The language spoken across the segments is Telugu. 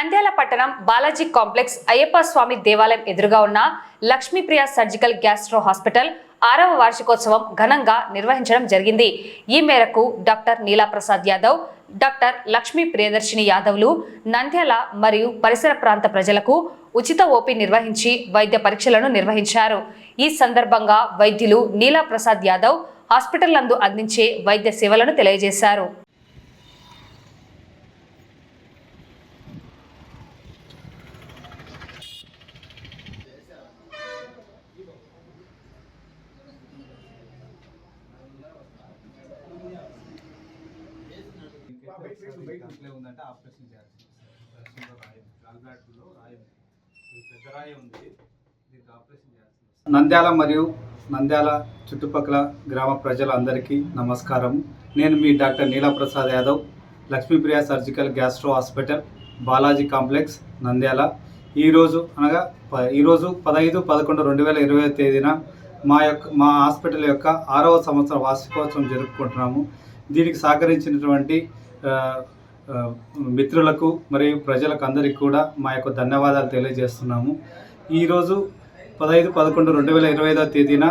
నంద్యాల పట్టణం బాలాజీ కాంప్లెక్స్ అయ్యప్ప స్వామి దేవాలయం ఎదురుగా ఉన్న లక్ష్మీప్రియ సర్జికల్ గ్యాస్ట్రో హాస్పిటల్ ఆరవ వార్షికోత్సవం ఘనంగా నిర్వహించడం జరిగింది. ఈ మేరకు డాక్టర్ నీలాప్రసాద్ యాదవ్ డాక్టర్ లక్ష్మీ ప్రియదర్శిని యాదవ్లు నంద్యాల మరియు పరిసర ప్రాంత ప్రజలకు ఉచిత ఓపీ నిర్వహించి వైద్య పరీక్షలను నిర్వహించారు. ఈ సందర్భంగా వైద్యులు నీలాప్రసాద్ యాదవ్ హాస్పిటల్ నందు అందించే వైద్య సేవలను తెలియజేశారు. అట్లే ఉందంటే ఆపరేషన్ చేయాల్సి వస్తుంది రాయి. గాల్బ్లాడర్లో రాయి. ఉంది. ఇది పెద్ద రాయి ఉంది. దీనికి ఆపరేషన్ చేయాల్సి వస్తుంది. నంద్యాల మరియు నంద్యాల చుట్టుపక్కల గ్రామ ప్రజలందరికీ నమస్కారం. నేను మీ doctor Neelprasad Yadav Lakshmipriya surgical gastro hospital Balaji complex Nandyal. ఈరోజు అనగా ప- ఈరోజు పదహైదు పదకొండు రెండు వేల ఇరవై తేదీన మా యొక్క మా హాస్పిటల్ యొక్క ఆరవ సంవత్సర వార్షికోత్సవం జరుపుకుంటున్నాము. దీనికి సహకరించినటువంటి మిత్రులకు మరియు ప్రజలకు అందరికీ కూడా మా యొక్క ధన్యవాదాలు తెలియజేస్తున్నాము. ఈరోజు పదహైదు పదకొండు రెండు వేల ఇరవై ఐదవ తేదీన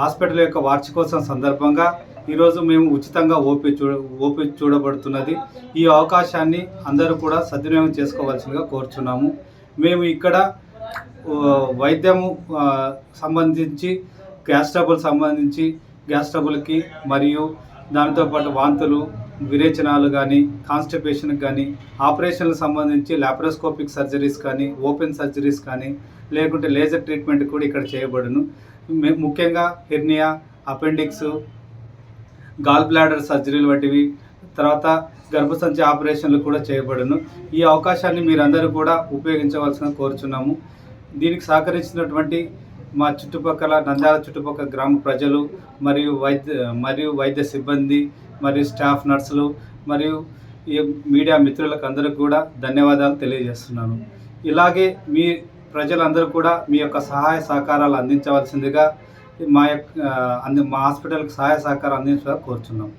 హాస్పిటల్ యొక్క వార్షికోత్సవం సందర్భంగా ఈరోజు మేము ఉచితంగా ఓపీ చూ ఓపీ చూడబడుతున్నది. ఈ అవకాశాన్ని అందరూ కూడా సద్వినియోగం చేసుకోవాల్సిందిగా కోరుచున్నాము. మేము ఇక్కడ వైద్యము సంబంధించి గ్యాస్ ట్రబుల్ సంబంధించి గ్యాస్ ట్రబుల్కి మరియు దానితో పాటు వాంతులు విరేచనాలు కానీ కాన్స్టిపేషన్కి కానీ ఆపరేషన్లకు సంబంధించి లాప్రోస్కోపిక్ సర్జరీస్ కానీ ఓపెన్ సర్జరీస్ కానీ లేకుంటే లేజర్ ట్రీట్మెంట్ కూడా ఇక్కడ చేయబడును. ముఖ్యంగా హెర్నియా అపెండిక్స్ గాల్ బ్లాడర్ సర్జరీలు వంటివి తర్వాత గర్భసంచి ఆపరేషన్లు కూడా చేయబడును. ఈ అవకాశాన్ని మీరందరూ కూడా ఉపయోగించవలసిన కోరుచున్నాము. దీనికి సహకరించినటువంటి మా చుట్టుపక్కల నంద్యాల చుట్టుపక్కల గ్రామ ప్రజలు మరియు వైద్య మరియు వైద్య సిబ్బంది మరియు స్టాఫ్ నర్సులు మరియు ఈ మీడియా మిత్రులకు అందరికీ కూడా ధన్యవాదాలు తెలియజేస్తున్నాను. ఇలాగే మీ ప్రజలందరూ కూడా మీ యొక్క సహాయ సహకారాలు అందించవలసిందిగా మా యొక్క అంది మా హాస్పిటల్కి సహాయ సహకారం అందించగా కోరుచున్నాం.